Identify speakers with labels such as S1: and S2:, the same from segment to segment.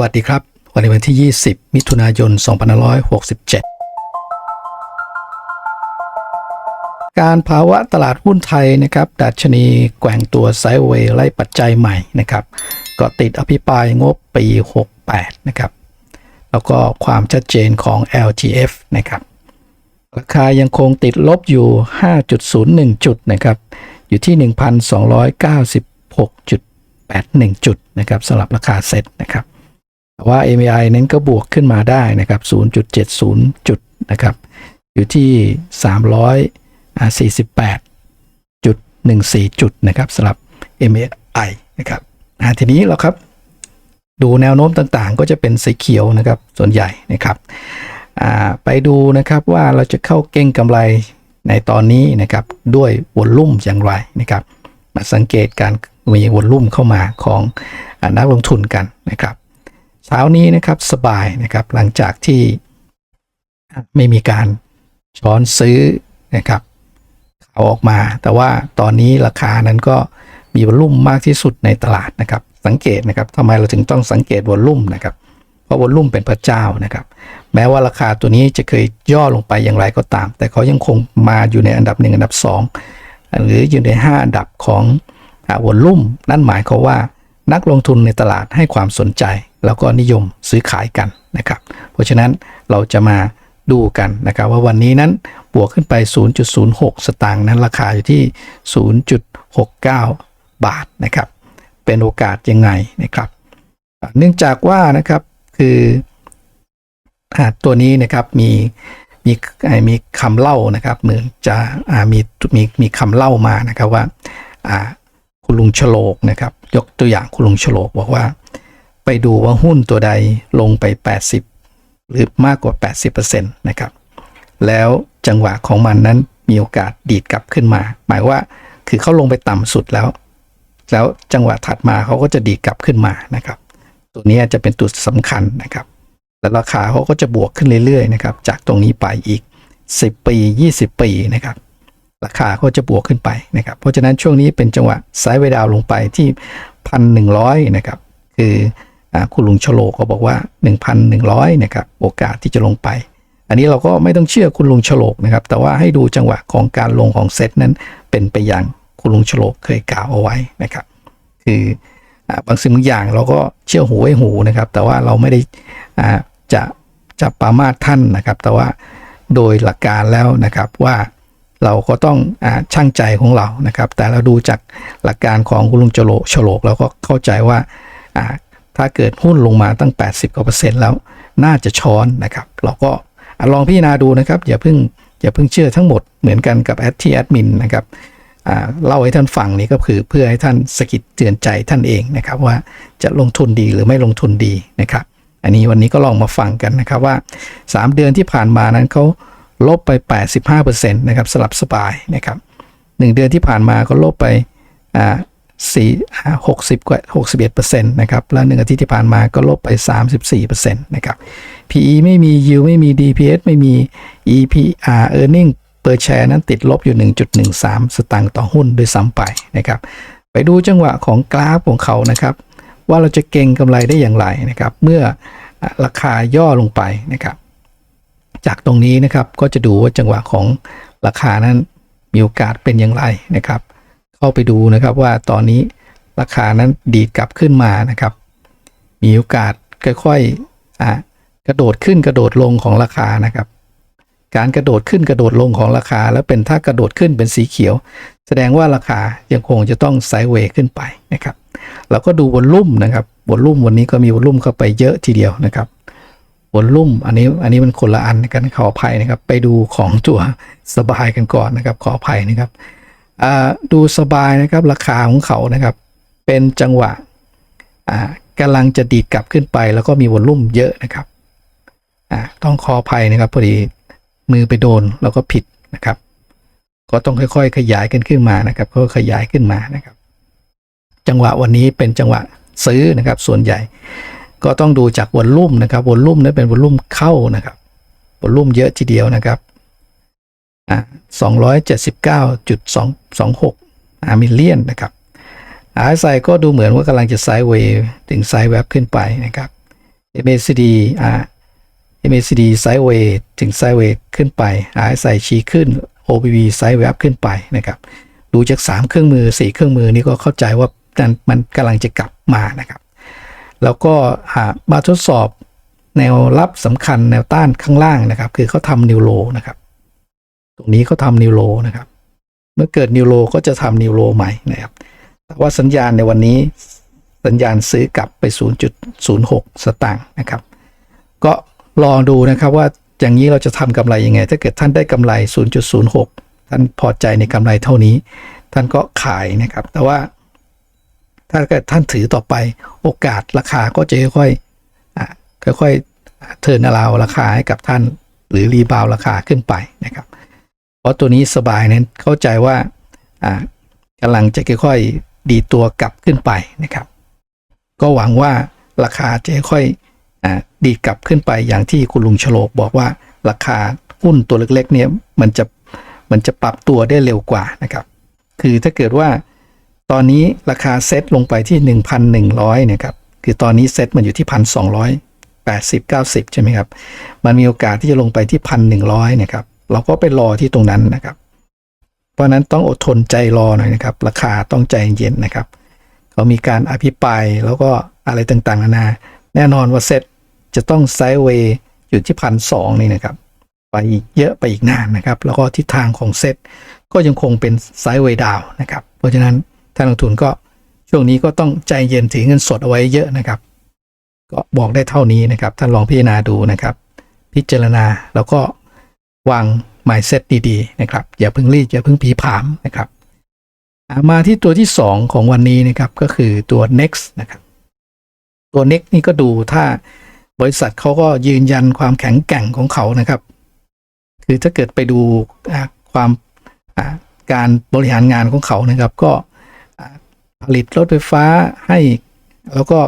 S1: วัสดีครับ วันนี้วันที่ 20 มิถุนายน 2567 การภาวะตลาดหุ้นไทยนะครับดัชนีแกว่งตัวไซด์เวย์ไล่ปัจจัยใหม่นะครับก็ติดอภิปรายงบปี 68 นะครับ แล้วก็ความชัดเจนของ LGF นะครับราคายังคงติดลบอยู่ 5.01 จุดนะครับ อยู่ที่ 1,296.81 จุดนะครับสำหรับราคาเซ็ตนะครับ แต่ว่า MAI นั้นก็บวกขึ้นมาได้นะครับ 0.70 จุดนะครับ อยู่ที่ 348.14 จุดนะครับสำหรับ MAI นะครับทีนี้เราครับ ดูแนวโน้มต่างๆ ก็จะเป็นสีเขียวนะครับ ส่วนใหญ่นะครับไปดูนะครับว่าเราจะเข้าเก่งกำไรในตอนนี้นะครับด้วยวอลลุ่มอย่างไรนะครับมาสังเกตการมีวอลลุ่มเข้ามาของอนักลงทุนกันนะครับ ช้านี้นะครับสบายนะครับหลังจากที่ไม่มีการช้อนซื้อนะครับเอาออกมา แต่ว่าตอนนี้ราคานั้นก็มีวอลลุ่มมากที่สุดในตลาดนะครับ สังเกตนะครับทำไมเราถึงต้องสังเกตวอลลุ่มนะครับ เพราะวอลลุ่มเป็นพระเจ้านะครับ แม้ว่าราคาตัวนี้จะเคยย่อลงไปอย่างไรก็ตาม แต่เขายังคงมาอยู่ในอันดับหนึ่งอันดับสองหรืออยู่ใน 5 อันดับของวอลลุ่มนั่นหมายความว่า นักลงทุนในตลาดให้ความสนใจ แล้วก็นิยมซื้อขายกันนะครับ เพราะฉะนั้นเราจะมาดูกันนะครับว่าวันนี้นั้นบวกขึ้นไป 0.06 สตางค์นั้นราคาอยู่ที่ 0.69 บาทนะครับ เป็นโอกาสยังไงนะครับ เนื่องจากว่านะครับคือตัวนี้นะครับมีมีมีคำเล่านะครับเหมือนจะมีมีมีคำเล่ามานะครับว่าอ่าคุณลุงฉลกนะครับ ยกตัวอย่างคุณลุงฉลกบอกว่า ไปดูว่าหุ้นตัวใดลงไป 80 หรือมากกว่า 80%นะครับ แล้วจังหวะของมันนั้นมีโอกาสดีดกลับขึ้นมา หมายว่าคือเขาลงไปต่ำสุดแล้ว แล้วจังหวะถัดมาเขาก็จะดีดกลับขึ้นมานะครับ ตัวนี้จะเป็นตัวสำคัญนะครับ แล้วราคาเขาก็จะบวกขึ้นเรื่อยๆนะครับ จากตรงนี้ไปอีก 10 ปี 20 ปีนะครับ ราคาก็จะบวกขึ้นไปนะครับ เพราะฉะนั้นช่วงนี้เป็นจังหวะไซด์เวย์ดาวลงไปที่1,100นะครับ คืออคุณลุงชโลก็บอกว่า 1,100นะครับโอกาสที่จะลงไป อันนี้เราก็ไม่ต้องเชื่อคุณลุงฉลกนะครับ แต่ว่าให้ดูจังหวะของการลงของเซตนั้น เป็นไปอย่างคุณลุงฉลกเคยกล่าวเอาไว้นะครับ คืออบางสิ่งบางอย่างเราก็เชื่อหูไว้หูนะครับ แต่ว่าเราไม่ได้จะจะปรามาทท่านนะครับ แต่ว่าโดยหลักการแล้วนะครับว่า เราก็ต้องอช่างใจของเรานะครับ แต่เราดูจากหลักการของคุณลุงฉลฉลกเราก็เข้าใจว่าถ้าเกิดหุ้นลงมาตั้ง 80กว่าเปอร์เซ็นต์แล้วน่าจะช้อนนะครับ เราก็ลองพิจารณาดูนะครับ อย่าเพิ่งอย่าเพิ่งเชื่อทั้งหมดเหมือนกันกับแอดที่แอดมินนะครับเล่าให้ท่านฟังนี่ก็คือเพื่อให้ท่านสะกิดเตือนใจท่านเองนะครับ ว่าจะลงทุนดีหรือไม่ลงทุนดีนะครับ อันนี้วันนี้ก็ลองมาฟังกันนะครับว่า 3 เดือนที่ผ่านมานั้นเขา ลบไป 85%นะครับสลับสบายนะครับ1เดือนที่ผ่านมาก็ลบไปอ่าสี่หกสิบกว่าหกสิบเอ็ดเปอร์เซ็นต์นะครับ แล้วหนึ่งอาทิตย์ที่ผ่านมาก็ลบไป34เปอร์เซ็นต์นะครับ PE ไม่มี yield ไม่มี DPS ไม่มี EPR earning per share นั้นติดลบอยู่ 1.13 สตางค์ต่อหุ้นโดยซ้ำไปนะครับ ไปดูจังหวะของกราฟของเขานะครับ ว่าเราจะเก่งกำไรได้อย่างไรนะครับ เมื่อราคาย่อลงไปนะครับ จากตรงนี้นะครับก็จะดูว่าจังหวะของราคานั้นมีโอกาสเป็นอย่างไรนะครับ เข้าไปดูนะครับว่าตอนนี้ราคานั้นดีดกลับขึ้นมานะครับ มีโอกาสค่อยๆกระโดดขึ้นกระโดดลงของราคานะครับ การกระโดดขึ้นกระโดดลงของราคา แล้วเป็นถ้ากระโดดขึ้นเป็นสีเขียว แสดงว่าราคายังคงจะต้องไซด์เวย์ขึ้นไปนะครับเราก็ดูวอลลุ่มนะครับวอลลุ่มวันนี้ก็มีวอลลุ่มเข้าไปเยอะทีเดียวนะครับ วอลลุ่ม อันนี้อันนี้มันคนละอันกันขออภัยนะครับ ไปดูของตัวสบายกันก่อนนะครับ ขออภัยนะครับดูสบายนะครับราคาของเขานะครับ เป็นจังหวะอ่ากำลังจะดีดกลับขึ้นไป แล้วก็มีวอลลุ่มเยอะนะครับต้องขออภัยนะครับพอดีมือไปโดนแล้วก็ผิดนะครับ ก็ต้องค่อยๆ ขยายกันขึ้นมานะครับก็ขยายขึ้นมานะครับ จังหวะวันนี้เป็นจังหวะซื้อนะครับส่วนใหญ่ ก็ต้องดูจากวอลลุ่มนะครับวอลลุ่มนั้นเป็นวอลลุ่มเข้านะครับวอลลุ่มเยอะทีเดียวนะครับอ่าสองร้อยเจ็ดสิบเก้าจุดสองสองหกอามิลเลียนนะครับอาไซก็ดูเหมือนว่ากำลังจะไซด์เวย์ถึงไซด์แวบขึ้นไปนะครับ MACD อ่า MACD ไซด์เวย์ถึงไซด์เวย์ขึ้นไป RSI ชี้ขึ้น OBV ไซด์เวย์ขึ้นไปนะครับ ดูจาก 3 เครื่องมือ 4 เครื่องมือนี่ก็เข้าใจว่ามันกำลังจะกลับมานะครับ แล้วก็หามาทดสอบแนวรับสำคัญแนวต้านข้างล่างนะครับ คือเขาทำนิวโลนะครับ ตรงนี้เขาทำนิวโลนะครับ เมื่อเกิดนิวโลก็จะทำนิวโลใหม่นะครับ แต่ว่าสัญญาณในวันนี้สัญญาณซื้อกลับไป 0.06 สตางค์นะครับ ก็รองดูนะครับว่าอย่างนี้เราจะทำกำไรยังไง ถ้าเกิดท่านได้กำไร 0.06 ท่านพอใจในกำไรเท่านี้ ท่านก็ขายนะครับ แต่ว่า ถ้าเกิดท่านถือต่อไปโอกาสราคาก็จะค่อยๆค่อยๆเทินอราวราคาให้กับท่าน หรือรีบาวราคาขึ้นไปนะครับ เพราะตัวนี้สบายนั้นเข้าใจว่ากำลังจะค่อยๆดีตัวกลับขึ้นไปนะครับ ก็หวังว่าราคาจะค่อยๆดีกลับขึ้นไปอย่างที่คุณลุงฉลกบอกว่าราคาหุ้นตัวเล็กๆเนี่ยมันจะมันจะปรับตัวได้เร็วกว่านะครับ คือถ้าเกิดว่า ตอนนี้ราคาเซ็ตลงไปที่ 1,100เนี่ยครับคือตอนนี้เซ็ตมันอยู่ที่ 1,280 90 ใช่ไหมครับ มันมีโอกาสที่จะลงไปที่ 1,100นะครับเราก็ไปรอที่ตรงนั้นนะครับ เพราะฉะนั้นต้องอดทนใจรอหน่อยนะครับ ราคาต้องใจเย็นนะครับเขามีการอภิปรายแล้วก็อะไรต่างๆนานาแน่นอนว่าเซ็ตจะต้องไซด์เวย์อยู่ที่พันสองนี่นะครับ ไปอีกเยอะไปอีกนานนะครับ แล้วก็ทิศทางของเซ็ตก็ยังคงเป็นไซด์เวย์ดาวนะครับ เพราะฉะนั้น ท่านลงทุนก็ช่วงนี้ก็ต้องใจเย็นถือเงินสดเอาไว้เยอะนะครับ ก็บอกได้เท่านี้นะครับ ท่านลองพิจารณาดูนะครับ พิจารณาแล้วก็วาง mindset ดีๆนะครับ อย่าเพิ่งรีบอย่าเพิ่งผีผามนะครับมาที่ตัวที่ 2 ของวันนี้นะครับก็คือตัว next นะครับตัว next นี่ก็ดูถ้าบริษัทเขาก็ยืนยันความแข็งแกร่งของเขานะครับ คือถ้าเกิดไปดูความการบริหารงานของเขานะครับ ก็ ผลิตรถไฟฟ้าให้ แล้วก็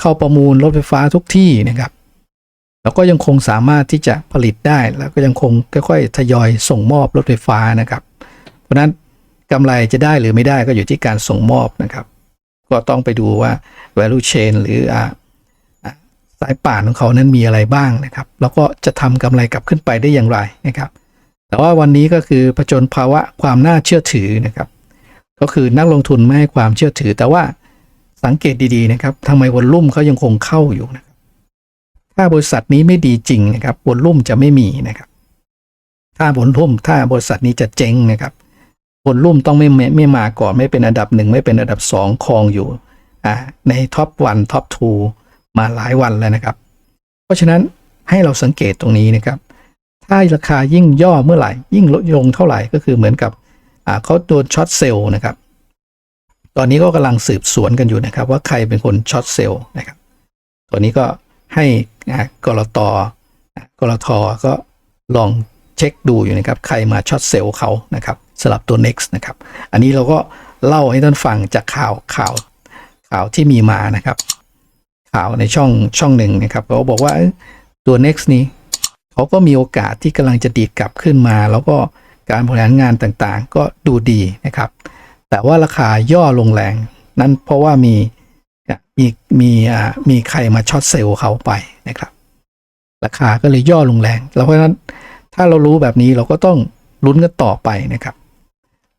S1: เข้าประมูลรถไฟฟ้าทุกที่นะครับ แล้วก็ยังคงสามารถที่จะผลิตได้แล้วก็ยังคงค่อยๆทยอยส่งมอบรถไฟฟ้านะครับ เพราะนั้นกำไรจะได้หรือไม่ได้ก็อยู่ที่การส่งมอบนะครับ ก็ต้องไปดูว่า value chain หรืออสายป่านของเขานั้นมีอะไรบ้างนะครับ แล้วก็จะทำกำไรกลับขึ้นไปได้อย่างไรนะครับ แต่ว่าวันนี้ก็คือผจญภาวะความน่าเชื่อถือนะครับ ก็คือนักลงทุนไม่ให้ความเชื่อถือ แต่ว่าสังเกตดีๆนะครับทำไมวอลลุ่มเขายังคงเข้าอยู่นะครับถ้าบริษัทนี้ไม่ดีจริงนะครับวอลลุ่มจะไม่มีนะครับ ถ้าวอลลุ่มถ้าบริษัทนี้จะเจ๊งนะครับวอลลุ่มต้องไม่ไม่ไม่มาก่อนไม่เป็นอันดับหนึ่งไม่เป็นอันดับสองครองอยู่อ่าในท็อปวันท็อปทูมาหลายวันแล้วนะครับ เพราะฉะนั้นให้เราสังเกตตรงนี้นะครับ ถ้าราคายิ่งย่อเมื่อไหร่ ยิ่งลดลงเท่าไหร่ก็คือเหมือนกับ เขาโดนช็อตเซลล์นะครับ ตอนนี้ก็กำลังสืบสวนกันอยู่นะครับ ว่าใครเป็นคนช็อตเซลล์นะครับตัวนี้ก็ให้อ่ากรตอ่ากรทก็ลองเช็คดูอยู่นะครับ ใครมาช็อตเซลล์เขานะครับสลับตัว next นะครับ อันนี้เราก็เล่าให้ท่านฟังจากข่าวข่าวข่าวที่มีมานะครับ ข่าวในช่องช่องหนึ่งนะครับเขาบอกว่าตัว next นี้เขาก็มีโอกาสที่กำลังจะดีดกลับขึ้นมา แล้วก็ การบริหารงานต่างๆ ก็ดูดีนะครับ แต่ว่าราคาย่อลงแรง นั่นเพราะว่ามีมีมีอ่ามีใครมาช็อตเซลล์เขาไปนะครับ ราคาก็เลยย่อลงแรงแล้วเพราะฉะนั้นถ้าเรารู้แบบนี้เราก็ต้องลุ้นกันต่อไปนะครับ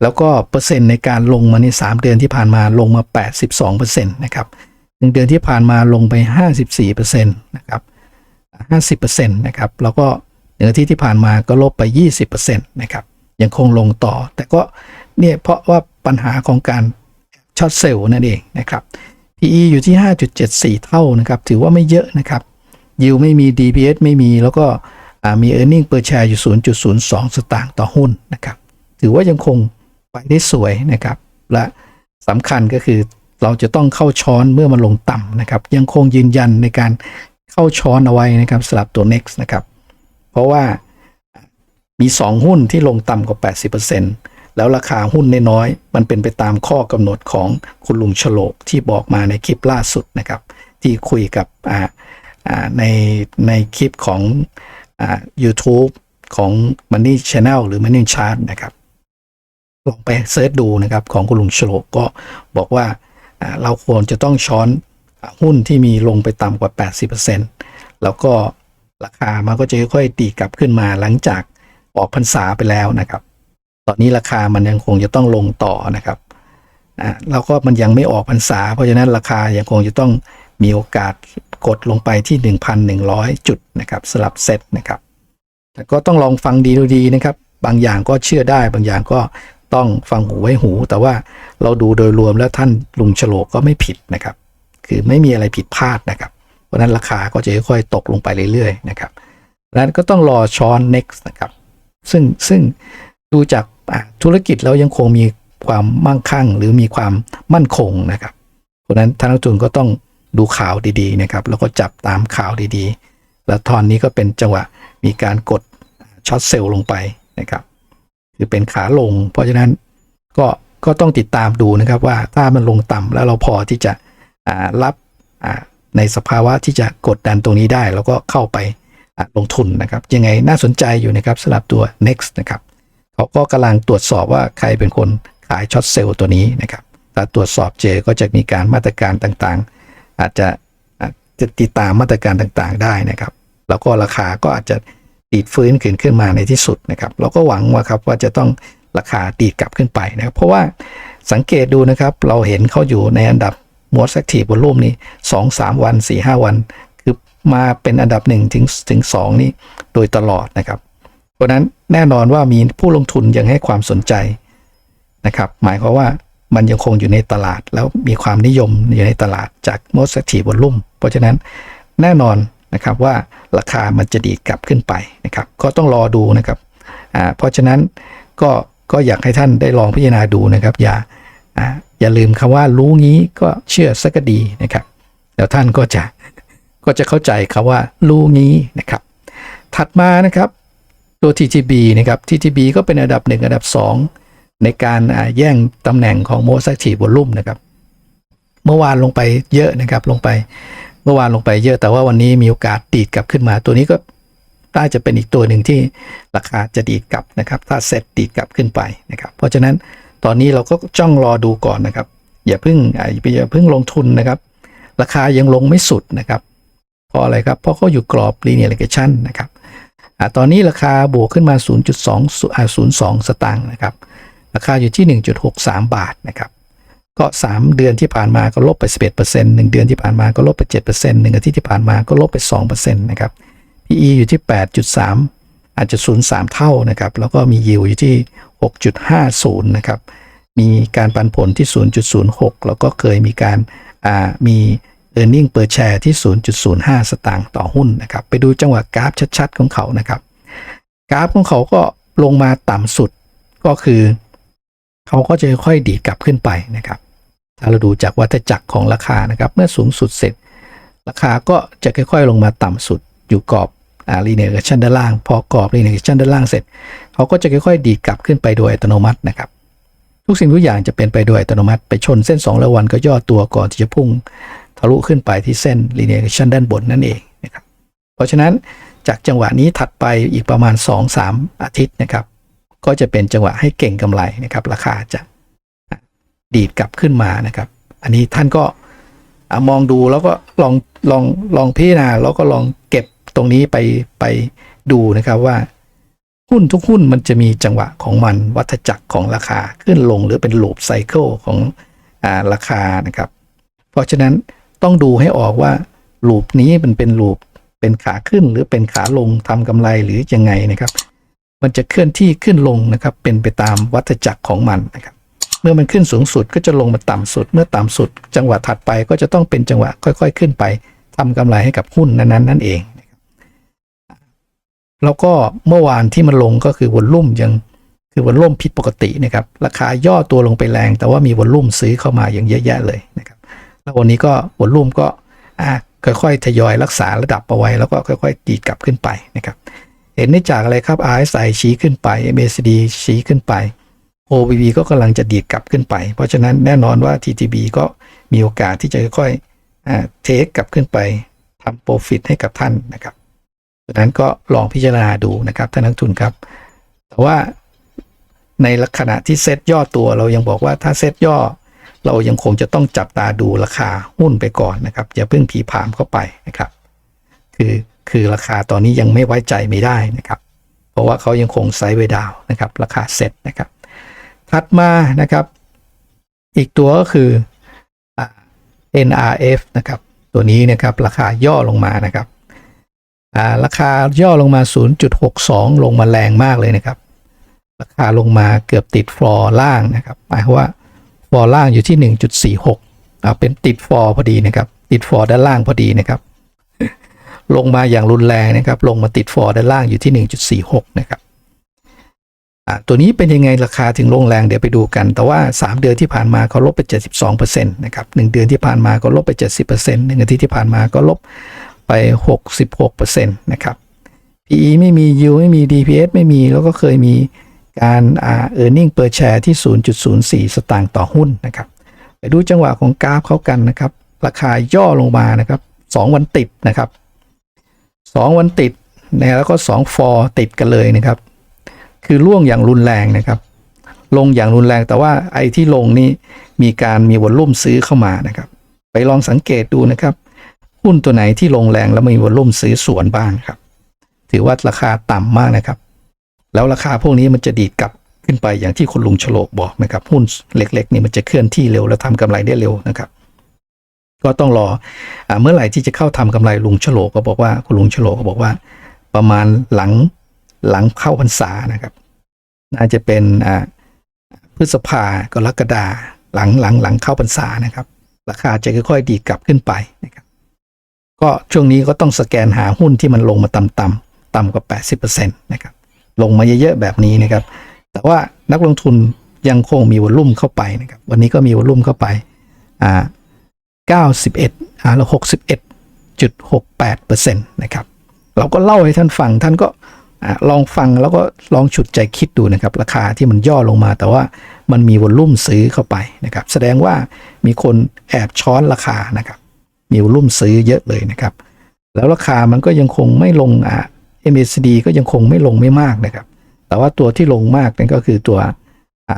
S1: แล้วก็เปอร์เซ็นต์ในการลงมาในสามเดือนที่ผ่านมาลงมา 82%นะครับหนึ่งเดือนที่ผ่านมาลงไป 54%นะครับ50%นะครับ แล้วก็หนึ่งอาทิตย์ที่ผ่านมาก็ลบไป 20%นะครับ ยังคงลงต่อ แต่ก็เนี่ยเพราะว่าปัญหาของการช็อตเซลล์นั่นเองนะครับ PE อยู่ที่ 5.74 เท่านะครับ ถือว่าไม่เยอะนะครับยิวไม่มี DPS ไม่มีแล้วก็มี e a r n i n g per share อยู่ 0.02 สตางค์ต่อหุ้นนะครับ ถือว่ายังคงไปได้สวยนะครับ และสำคัญก็คือเราจะต้องเข้าช้อนเมื่อมันลงต่ำนะครับ ยังคงยืนยันในการเข้าช้อนเอาไว้นะครับสำหรับตัว next นะครับ เพราะว่า มี 2 หุ้นที่ลงต่ำกว่า 80%แล้วราคาหุ้นน้อยๆมันเป็นไปตามข้อกำหนดของคุณลุงฉลกที่บอกมาในคลิปล่าสุดนะครับ ที่คุยกับในในคลิปของอ YouTube ของ Money Channel หรือ Money Chart นะครับ ลองไปเซิร์ชดูนะครับของคุณลุงฉลกก็บอกว่าเราควรจะต้องช้อนหุ้นที่มีลงไปต่ำกว่า 80%แล้วก็ราคามันก็จะค่อยๆตีกลับขึ้นมาหลังจาก ออกพรรษาไปแล้วนะครับ ตอนนี้ราคามันยังคงจะต้องลงต่อนะครับอ่าแล้วก็มันยังไม่ออกพรรษา เพราะฉะนั้นราคายังคงจะต้องมีโอกาสกดลงไปที่ 1,100 จุดนะครับสลับเซตนะครับแต่ก็ต้องลองฟังดีดูดีนะครับ บางอย่างก็เชื่อได้ บางอย่างก็ต้องฟังหูไว้หู แต่ว่าเราดูโดยรวมแล้วท่านลุงฉลกก็ไม่ผิดนะครับ คือไม่มีอะไรผิดพลาดนะครับ เพราะฉะนั้นราคาก็จะค่อยๆตกลงไปเรื่อยๆนะครับดังนั้นก็ต้องรอช้อน next นะครับ ซึ่งซึ่งดูจากธุรกิจแล้วยังคงมีความมั่งคั่ง หรือมีความมั่นคงนะครับเพราะนั้นท่านนักลงทุนก็ต้องดูข่าวดีๆนะครับ แล้วก็จับตามข่าวดีๆ แล้วทอนนี้ก็เป็นจังหวะมีการกดช็อตเซลล์ลงไปนะครับ คือเป็นขาลง เพราะฉะนั้นก็ก็ต้องติดตามดูนะครับว่าถ้ามันลงต่ำแล้วเราพอที่จะรับในสภาวะที่จะกดดันตรงนี้ได้ แล้วก็เข้าไป ลงทุนนะครับ ยังไงน่าสนใจอยู่นะครับสำหรับตัว next นะครับเขาก็กำลังตรวจสอบว่าใครเป็นคนขายช็อตเซลล์ตัวนี้นะครับถ้าตรวจสอบเจอก็จะมีการมาตรการต่างๆ อาจจะจะติดตามมาตรการต่างๆได้นะครับ แล้วก็ราคาก็อาจจะดีดฟื้นขึ้นขึ้นมาในที่สุดนะครับ เราก็หวังว่าครับว่าจะต้องราคาดีดกลับขึ้นไปนะครับ เพราะว่าสังเกตดูนะครับ เราเห็นเขาอยู่ในอันดับ most active volume นี่สองสามวันสี่ห้าวัน มาเป็นอันดับหนึ่งถึงถึงสองนี่โดยตลอดนะครับเพราะนั้นแน่นอนว่ามีผู้ลงทุนยังให้ความสนใจนะครับ หมายความว่ามันยังคงอยู่ในตลาด แล้วมีความนิยมอยู่ในตลาดจาก most active volume เพราะฉะนั้นแน่นอนนะครับว่าราคามันจะดีกลับขึ้นไปนะครับ ก็ต้องรอดูนะครับอ่าเพราะฉะนั้นก็ก็อยากให้ท่านได้ลองพิจารณาดูนะครับ อย่าอ่าอย่าลืมคำว่ารู้งี้ก็เชื่อสักก็ดีนะครับ แล้วท่านก็จะ ก็จะเข้าใจคำว่ารู้งี้นะครับ ถัดมานะครับตัว TTB นะครับ TTB ก็เป็นอันดับหนึ่งอันดับสองในการแย่งตำแหน่งของ most active volume นะครับ เมื่อวานลงไปเยอะนะครับลงไปเมื่อวานลงไปเยอะแต่ว่าวันนี้มีโอกาสดีดกลับขึ้นมา ตัวนี้ก็น่าจะเป็นอีกตัวหนึ่งที่ราคาจะดีดกลับนะครับ ถ้าเซ็ตดีดกลับขึ้นไปนะครับ เพราะฉะนั้นตอนนี้เราก็จ้องรอดูก่อนนะครับ อย่าเพิ่งอย่าเพิ่งลงทุนนะครับ ราคายังลงไม่สุดนะครับ เพราะอะไรครับเพราะเขาอยู่กรอบ linear regression นะครับอตอนนี้ราคาบวกขึ้นมา 0.2 0.2 สตางค์นะครับ ราคาอยู่ที่ 1.63 บาทนะครับ ก็ 3 เดือนที่ผ่านมาก็ลบไป 11% 1 เดือนที่ผ่านมาก็ลบไป 7% 1 อาทิตย์ที่ผ่านมาก็ลบไป 2%นะครับ PE อยู่ที่ 8.3 อาจจะ 0.3 เท่านะครับ แล้วก็มี yield อยู่ที่ 6.50 นะครับ มีการปันผลที่ 0.06 แล้วก็เคยมีการมี e a r n i n g per share ที่ 0.05 สตางค์ต่อหุ้นนะครับ ไปดูจังหวะกราฟชัดๆ ของเขานะครับ กราฟของเขาก็ลงมาต่ำสุดก็คือ เขาก็จะค่อยๆดีดกลับขึ้นไปนะครับ ถ้าเราดูจากวัฏจักรของราคานะครับ เมื่อสูงสุดเสร็จ ราคาก็จะค่อยๆ ลงมาต่ำสุดอยู่กรอบอ่า linear regression ด้านล่าง พอกรอบ linear regression ด้านล่างเสร็จ เขาก็จะค่อยๆ ดีดกลับขึ้นไปโดยอัตโนมัตินะครับทุกสิ่งทุกอย่างจะเป็นไปโดยอัตโนมัติ ไปชนเส้น2ระวันก็ย่อตัวก่อนที่จะพุ่ง ทะลุขึ้นไปที่เส้น linear regression ด้านบนนั่นเองนะครับเพราะฉะนั้นจากจังหวะนี้ถัดไปอีกประมาณ 2-3 อาทิตย์นะครับ ก็จะเป็นจังหวะให้เก่งกำไรนะครับ ราคาจะดีดกลับขึ้นมานะครับ อันนี้ท่านก็มองดูแล้วก็ลองลองลองพิจารณาแล้วก็ลองเก็บตรงนี้ไปไปดูนะครับว่าหุ้นทุกหุ้นมันจะมีจังหวะของมันวัฏจักรของราคาขึ้นลงหรือเป็นลูปไซเคิลของอาราคานะครับ เพราะฉะนั้น ต้องดูให้ออกว่าลูปนี้มันเป็นลูปเป็นขาขึ้นหรือเป็นขาลงทำกำไรหรือยังไงนะครับ มันจะเคลื่อนที่ขึ้นลงนะครับ เป็นไปตามวัฏจักรของมันนะครับ เมื่อมันขึ้นสูงสุดก็จะลงมาต่ำสุด เมื่อต่ำสุด จังหวะถัดไปก็จะต้องเป็นจังหวะค่อย ๆ ขึ้นไปทำกำไรให้กับหุ้นนั้นๆนั่นเองแล้วก็เมื่อวานที่มันลงก็คือวอลลุ่มยังคือวอลลุ่มผิดปกตินะครับ ราคาย่อตัวลงไปแรง แต่ว่ามีวอลลุ่มซื้อเข้ามาอย่างเยอะแยะเลยนะครับ แล้ววันนี้ก็วอลลุ่มก็ค่อยๆทยอยรักษาระดับเอาไว้ แล้วก็ค่อยๆดีดกลับขึ้นไปนะครับเห็นได้จากอะไรครับ RSI ชี้ขึ้นไป MACD ชี้ขึ้นไป OBB ก็กำลังจะดีดกลับขึ้นไป เพราะฉะนั้นแน่นอนว่า TTB ก็มีโอกาสที่จะค่อยๆเทคกลับขึ้นไปทำโปรฟิตให้กับท่านนะครับดังนั้นก็ลองพิจารณาดูนะครับท่านนักทุนครับ แต่ว่าในลักษณะที่เซตย่อตัวเรายังบอกว่าถ้าเซตย่อ เรายังคงจะต้องจับตาดูราคาหุ้นไปก่อนนะครับ อย่าเพิ่งผีผามเข้าไปนะครับ คือคือราคาตอนนี้ยังไม่ไว้ใจไม่ได้นะครับ เพราะว่าเขายังคงไซด์เวดาวนะครับ ราคาเซ็ตนะครับ ถัดมานะครับ อีกตัวก็คือ NRF นะครับ ตัวนี้นะครับราคาย่อลงมานะครับราคาย่อลงมา 0.62 ลงมาแรงมากเลยนะครับ ราคาลงมาเกือบติดฟลอร์ล่างนะครับหมายความว่า ฟอร์ล่างอยู่ที่ 1.46อ่าเป็นติดฟอร์พอดีนะครับ ติดฟอร์ด้านล่างพอดีนะครับ ลงมาอย่างรุนแรงนะครับ ลงมาติดฟอร์ด้านล่างอยู่ที่ 1.46 นะครับอ่าตัวนี้เป็นยังไงราคาถึงลงแรงเดี๋ยวไปดูกัน แต่ว่า 3 เดือนที่ผ่านมาเขาลบไป 72%นะครับ1เดือนที่ผ่านมาก็ลบไป 70%หนึ่งอาทิตย์ที่ผ่านมาก็ลบไป 66%นะครับ PE ไม่มี yield ไม่มี DPS ไม่มีแล้วก็เคยมี การอ่า earning per share ที่ 0.04 สตางค์ต่อหุ้นนะครับไปดูจังหวะของกราฟเขากันนะครับ ราคาย่อลงมานะครับ2วันติดนะครับ2วันติดนะแล้วก็ 2 ฟอร์ติดกันเลยนะครับ คือล่วงอย่างรุนแรงนะครับ ลงอย่างรุนแรงแต่ว่าไอ้ที่ลงนี่มีการมีวอลลุ่มซื้อเข้ามานะครับ ไปลองสังเกตดูนะครับ หุ้นตัวไหนที่ลงแรงแล้วมีวอลลุ่มซื้อสวนบ้างครับ ถือว่าราคาต่ำมากนะครับ แล้วราคาพวกนี้มันจะดีดกลับขึ้นไปอย่างที่คุณลุงฉลกบอกนะครับ หุ้นเล็กๆนี่มันจะเคลื่อนที่เร็วแล้วทำกำไรได้เร็วนะครับ ก็ต้องรออเมื่อไหร่ที่จะเข้าทำกำไรลุงฉลกก็บอกว่าคุณลุงฉลกก็บอกว่า ประมาณหลังหลังเข้าพรรษานะครับ น่าจะเป็นอ่าพฤษภากรกฎาหลังหลังหลังเข้าพรรษานะครับ ราคาจะค่อยๆดีดกลับขึ้นไปนะครับ ก็ช่วงนี้ก็ต้องสแกนหาหุ้นที่มันลงมาต่ำๆต่ำกว่า 80%นะครับ ลงมาเยอะๆแบบนี้นะครับ แต่ว่านักลงทุนยังคงมีวอลุ่มเข้าไปนะครับ วันนี้ก็มีวอลุ่มเข้าไปอ่า91อ่าแล้ว61.68%นะครับ เราก็เล่าให้ท่านฟังท่านก็ลองฟังแล้วก็ลองฉุดใจคิดดูนะครับ ราคาที่มันย่อลงมา แต่ว่ามันมีวอลุ่มซื้อเข้าไปนะครับ แสดงว่ามีคนแอบช้อนราคานะครับ มีวอลุ่มซื้อเยอะเลยนะครับ แล้วราคามันก็ยังคงไม่ลงอ่า MACD ก็ยังคงไม่ลงไม่มากนะครับ แต่ว่าตัวที่ลงมากนั่นก็คือตัว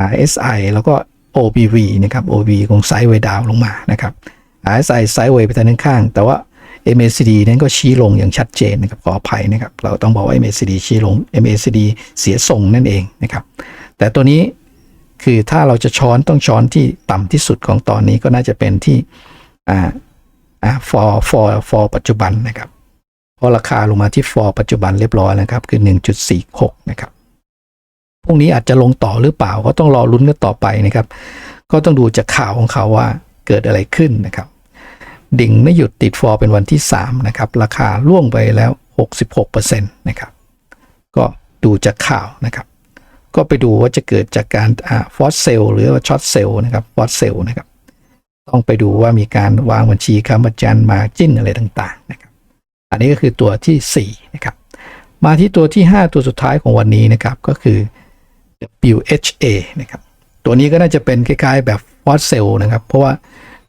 S1: RSI แล้วก็ OBV นะครับ OBV คงไซด์เวดาวลงมานะครับ RSI ไซด์เวไปทางข้าง แต่ว่า MACD นั้นก็ชี้ลงอย่างชัดเจนนะครับขออภัยนะครับ เราต้องบอกว่า MACD ชี้ลง MACD เสียทรงนั่นเองนะครับ แต่ตัวนี้คือถ้าเราจะช้อนต้องช้อนที่ต่ำที่สุดของตอนนี้ก็น่าจะเป็นที่อ่าอ่า for for for ปัจจุบันนะครับ พราะราคาลงมาที่ for ปัจจุบันเรียบร้อยแล้วครับ คือ 1.46 นะครับพรุ่งนี้อาจจะลงต่อหรือเปล่าก็ต้องรอลุ้นกันต่อไปนะครับ ก็ต้องดูจากข่าวของเขาว่าเกิดอะไรขึ้นนะครับ ดิ่งไม่หยุดติดฟอร์เป็นวันที่ 3 นะครับ ราคาล่วงไปแล้ว 66%นะครับ ก็ดูจากข่าวนะครับ ก็ไปดูว่าจะเกิดจากการอ่าฟอสเซลหรือว่าช็อตเซลนะครับฟอสเซลนะครับ ต้องไปดูว่ามีการวางบัญชีค้ำประจันมาจิ้นอะไรต่าง ๆ นะครับ อันนี้ก็คือตัวที่4นะครับมาที่ตัวที่ 5 ตัวสุดท้ายของวันนี้นะครับก็คือ WHA นะครับตัวนี้ก็น่าจะเป็นคล้ายๆแบบฟอสเซลนะครับ เพราะว่า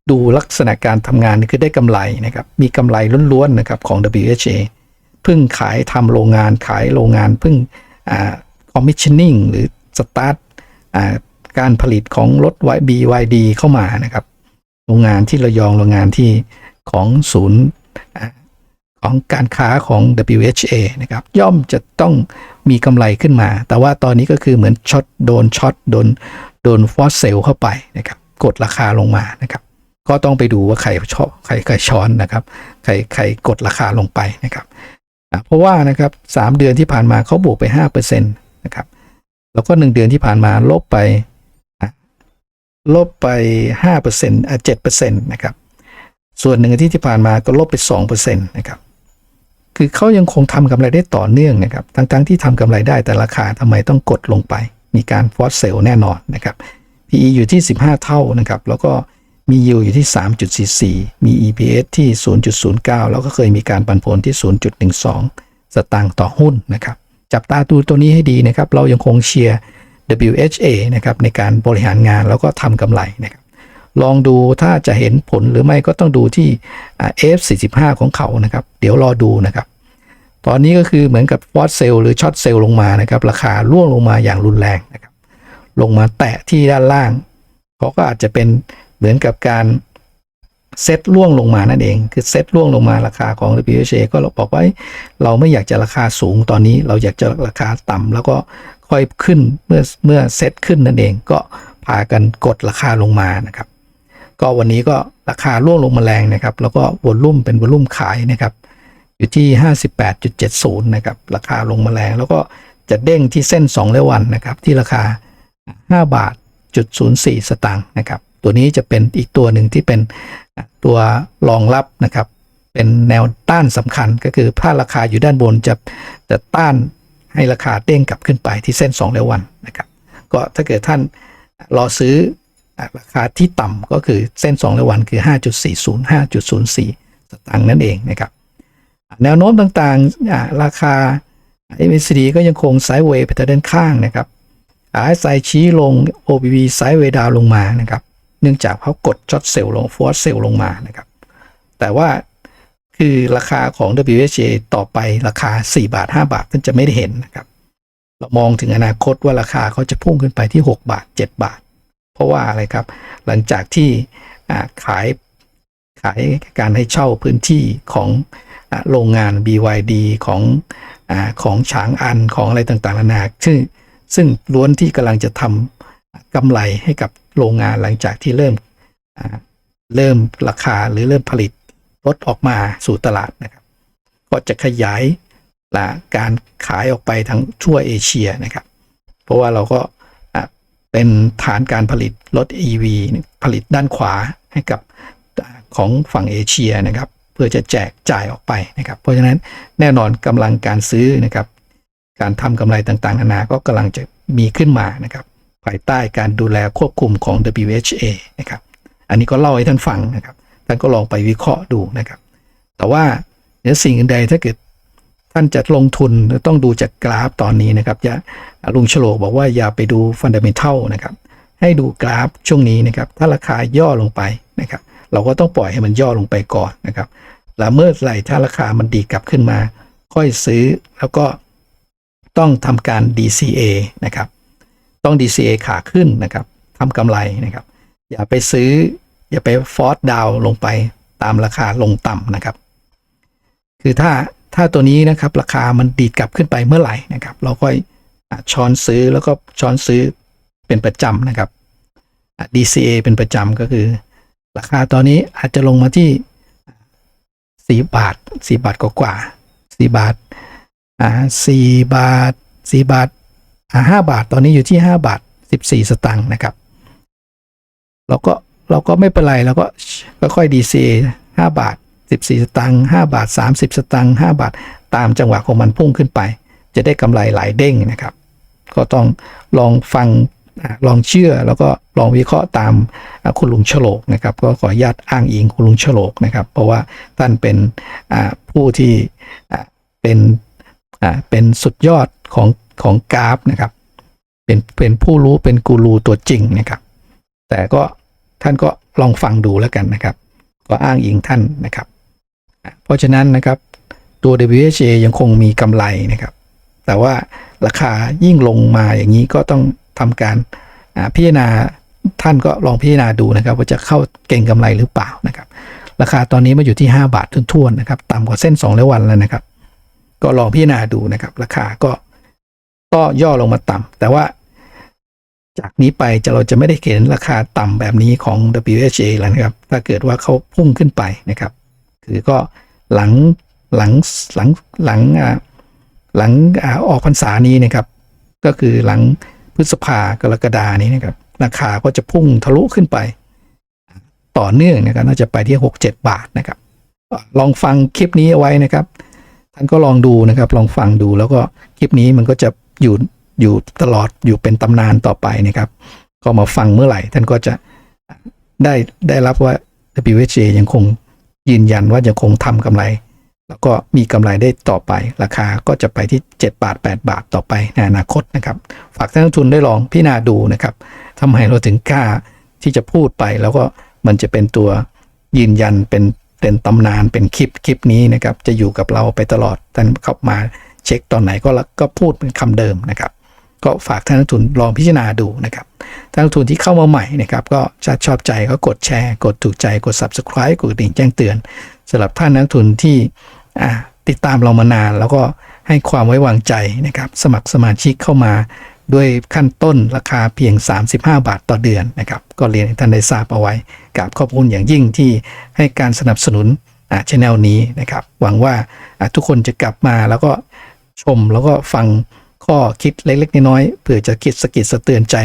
S1: ดูลักษณะการทำงานคือได้กำไรนะครับ มีกำไรล้วนๆนะครับของ WHA เพิ่งขายทำโรงงานขายโรงงานเพิ่งอ่า commissioning หรือสตาร์ทการผลิตของรถ BYD เข้ามานะครับ โรงงานที่ระยองโรงงานที่ของศูนย์ ของการค้าของ WHA นะครับย่อมจะต้องมีกำไรขึ้นมา แต่ว่าตอนนี้ก็คือเหมือนช็อตโดนช็อตโดนโดนฟอสเซลเข้าไปนะครับกดราคาลงมานะครับก็ต้องไปดูว่าใครชอบใครใครช้อนนะครับใครใครกดราคาลงไปนะครับเพราะว่านะครับสามเดือนที่ผ่านมาเขาบวกไปห้าเปอร์เซ็นต์นะครับแล้วก็หนึ่งเดือนที่ผ่านมาลบไปลบไปห้าเปอร์เซ็นต์อะเจ็ดเปอร์เซ็นต์นะครับส่วนหนึ่งอาทิตย์ที่ผ่านมาก็ลบไปสองเปอร์เซ็นต์นะครับ คือเขายังคงทำกำไรได้ต่อเนื่องนะครับ ทั้งๆที่ทำกำไรได้แต่ราคาทำไมต้องกดลงไป มีการฟอสเซลแน่นอนนะครับ PE อยู่ที่ 15 เท่านะครับ แล้วก็มี yield อยู่ที่ 3.44 มี EPS ที่ 0.09 แล้วก็เคยมีการปันผลที่ 0.12 สตางค์ต่อหุ้นนะครับ จับตาดูตัวนี้ให้ดีนะครับ เรายังคงเชียร์ WHA นะครับในการบริหารงานแล้วก็ทำกำไรนะครับ ลองดูถ้าจะเห็นผลหรือไม่ก็ต้องดูที่อ่า F45 ของเขานะครับ เดี๋ยวรอดูนะครับ ตอนนี้ก็คือเหมือนกับฟอสเซลหรือช็อตเซลลงมานะครับ ราคาร่วงลงมาอย่างรุนแรงนะครับ ลงมาแตะที่ด้านล่างเขาก็อาจจะเป็นเหมือนกับการเซตล่วงลงมานั่นเอง คือเซตล่วงลงมาราคาของ WHA ก็เราบอกไว้ เราไม่อยากจะราคาสูงตอนนี้ เราอยากจะราคาต่ำแล้วก็ค่อยขึ้นเมื่อเมื่อเซตขึ้นนั่นเอง ก็พากันกดราคาลงมานะครับ ก็วันนี้ก็ราคาร่วงลงมาแรงนะครับ แล้วก็วอลลุ่มเป็นวอลลุ่มขายนะครับอยู่ที่ 58.70 นะครับ ราคาลงมาแรง แล้วก็จะเด้งที่เส้น2เลวันนะครับ ที่ราคา 5 บาทจุด04 สตางค์นะครับ ตัวนี้จะเป็นอีกตัวหนึ่งที่เป็นตัวรองรับนะครับ เป็นแนวต้านสำคัญก็คือถ้าราคาอยู่ด้านบนจะจะต้านให้ราคาเด้งกลับขึ้นไปที่เส้น2เลวันนะครับ ก็ถ้าเกิดท่านรอซื้อ ราคาที่ต่ำก็คือเส้น2เลวันคือ 5.40 5.04 สตางค์นั่นเองนะครับแนวโน้มต่างๆ ราคา MACD ก็ยังคงไซด์เวย์ไปทางด้านข้างนะครับ RSI ชี้ลง OBV ไซด์เวย์ดาวลงมานะครับ เนื่องจากเขากดช็อตเซลล์ลงฟอร์เซลล์ลงมานะครับ แต่ว่าคือราคาของ WHA ต่อไปราคา 4 บาท 5 บาทท่านจะไม่ได้เห็นนะครับ เรามองถึงอนาคตว่าราคาเขาจะพุ่งขึ้นไปที่ 6 บาท 7 บาท ราะว่าอะไรครับ หลังจากที่ขายขายการให้เช่าพื้นที่ของโรงงาน BYD ของอของฉางอันของอะไรต่างๆนานาซึ่งซึ่งล้วนที่กำลังจะทำกำไรให้กับโรงงานหลังจากที่เริ่มเริ่มราคาหรือเริ่มผลิตรถออกมาสู่ตลาดนะครับ ก็จะขยายละการขายออกไปทั้งทั่วเอเชียนะครับ เพราะว่าเราก็ เป็นฐานการผลิตรถ EV ผลิตด้านขวาให้กับของฝั่งเอเชียนะครับ เพื่อจะแจกจ่ายออกไปนะครับ เพราะฉะนั้นแน่นอนกำลังการซื้อนะครับ การทำกำไรต่างๆนานาก็กำลังจะมีขึ้นมานะครับ ภายใต้การดูแลควบคุมของ WHA นะครับ อันนี้ก็เล่าให้ท่านฟังนะครับ ท่านก็ลองไปวิเคราะห์ดูนะครับ แต่ว่าเหนือสิ่งอื่นใดถ้าเกิด ท่านจะลงทุนต้องดูจากกราฟตอนนี้นะครับอย่าลุงฉลกบอกว่าอย่าไปดูฟันเดเมนทัลนะครับ ให้ดูกราฟช่วงนี้นะครับ ถ้าราคาย่อลงไปนะครับ เราก็ต้องปล่อยให้มันย่อลงไปก่อนนะครับ แล้วเมื่อไหร่ถ้าราคามันดีกลับขึ้นมา ค่อยซื้อแล้วก็ต้องทำการ DCA นะครับ ต้อง DCA ขาขึ้นนะครับทำกำไรนะครับ อย่าไปซื้อ อย่าไปฟอร์สดาวลงไปตามราคาลงต่ำนะครับ คือถ้า ถ้าตัวนี้นะครับราคามันดีดกลับขึ้นไปเมื่อไหร่นะครับ เราค่อยอช้อนซื้อแล้วก็ช้อนซื้อเป็นประจำนะครับ DCA เป็นประจำก็คือ ราคาตอนนี้อาจจะลงมาที่สี่บาทสี่บาทกว่าๆสี่บาทอ่าสี่บาทสี่บาทอ่าห้าบาท ตอนนี้อยู่ที่ห้าบาทสิบสี่สตางค์นะครับ เราก็เราก็ไม่เป็นไรเราก็ค่อยๆ DCA ห้าบาท สิบสี่สตางค์ห้าบาทสามสิบสตางค์ห้าบาท ตามจังหวะของมันพุ่งขึ้นไป จะได้กำไรหลายเด้งนะครับ ก็ต้องลองฟังลองเชื่อแล้วก็ลองวิเคราะห์ตามคุณลุงฉลกนะครับ ก็ขออนุญาตอ้างอิงคุณลุงฉลกนะครับ เพราะว่าท่านเป็นผู้ที่เป็นเป็นสุดยอดของของกราฟนะครับ เป็นเป็นผู้รู้เป็นกูรูตัวจริงนะครับ แต่ก็ท่านก็ลองฟังดูแล้วกันนะครับ ก็อ้างอิงท่านนะครับ เพราะฉะนั้นนะครับตัว WHA ยังคงมีกำไรนะครับ แต่ว่าราคายิ่งลงมาอย่างนี้ก็ต้องทำการพิจารณาท่านก็ลองพิจารณาดูนะครับ ว่าจะเข้าเก่งกำไรหรือเปล่านะครับ ราคาตอนนี้มาอยู่ที่ 5 บาททุ่นๆนะครับต่ำกว่าเส้น 2 แล้ววันแล้วนะครับ ก็ลองพิจารณาดูนะครับ ราคาก็ก็ย่อลงมาต่ำแต่ว่าจากนี้ไปจะเราจะไม่ได้เห็นราคาต่ำแบบนี้ของ WHA แล้วนะครับ ถ้าเกิดว่าเขาพุ่งขึ้นไปนะครับ คือก็หลังหลังหลังหลังอ่าหลังอ่าออกพรรษานี้นะครับ ก็คือหลังพฤษภากรกฎานี้นะครับ ราคาก็จะพุ่งทะลุขึ้นไป ต่อเนื่องนะครับน่าจะไปที่ 6-7 บาทนะครับ ลองฟังคลิปนี้เอาไว้นะครับ ท่านก็ลองดูนะครับ ลองฟังดูแล้วก็คลิปนี้มันก็จะอยู่อยู่ตลอดอยู่เป็นตำนานต่อไปนะครับ ก็มาฟังเมื่อไหร่ ท่านก็จะได้ได้รับว่า WHA ยังคง ยืนยันว่ายังคงทำกำไร แล้วก็มีกำไรได้ต่อไป ราคาก็จะไปที่ 7 บาท 8 บาทต่อไปในอนาคตนะครับ ฝากท่านนักทุนได้ลองพิจารณาดูนะครับทำไมเราถึงกล้าที่จะพูดไป แล้วก็มันจะเป็นตัวยืนยันเป็นเป็นตำนานเป็นคลิปคลิปนี้นะครับ จะอยู่กับเราไปตลอดท่านเข้ามาเช็คตอนไหนก็ละก็พูดเป็นคำเดิมนะครับ ก็ฝากท่านนักทุนลองพิจารณาดูนะครับท่านนักทุนที่เข้ามาใหม่นะครับก็จะชอบใจก็กดแชร์ กดถูกใจกด subscribe กดกระดิ่งแจ้งเตือนสำหรับท่านนักทุนที่ติดตามเรามานาน แล้วก็ให้ความไว้วางใจนะครับ สมัครสมาชิกเข้ามาด้วยขั้นต้นราคาเพียง 35 บาทต่อเดือนนะครับ ก็เรียนให้ท่านได้ทราบเอาไว้กับขอบคุณอย่างยิ่งที่ให้การสนับสนุนอ่าชแนลนี้นะครับ หวังว่าทุกคนจะกลับมาแล้วก็ชมแล้วก็ฟัง ข้อคิดเล็กๆน้อยๆเพื่อจะคิดสะกิดสะเตือนใจ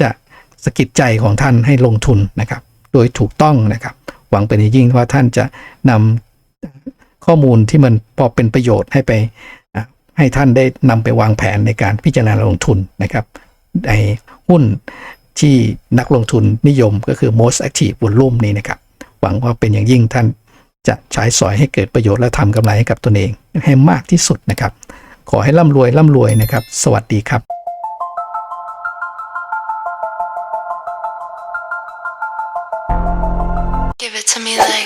S1: จะสะกิดใจของท่านให้ลงทุนนะครับ โดยถูกต้องนะครับ หวังเป็นอย่างยิ่งว่าท่านจะนำข้อมูลที่มันพอเป็นประโยชน์ให้ไปให้ท่านได้นำไปวางแผนในการพิจารณาลงทุนนะครับในหุ้นที่นักลงทุนนิยมก็คือ most active volume นี้นะครับ หวังว่าเป็นอย่างยิ่งท่านจะใช้สอยให้เกิดประโยชน์และทำกำไรให้กับตนเองให้มากที่สุดนะครับ ขอให้ร่ำรวยร่ำรวยนะครับ สวัสดีครับ Give it to me like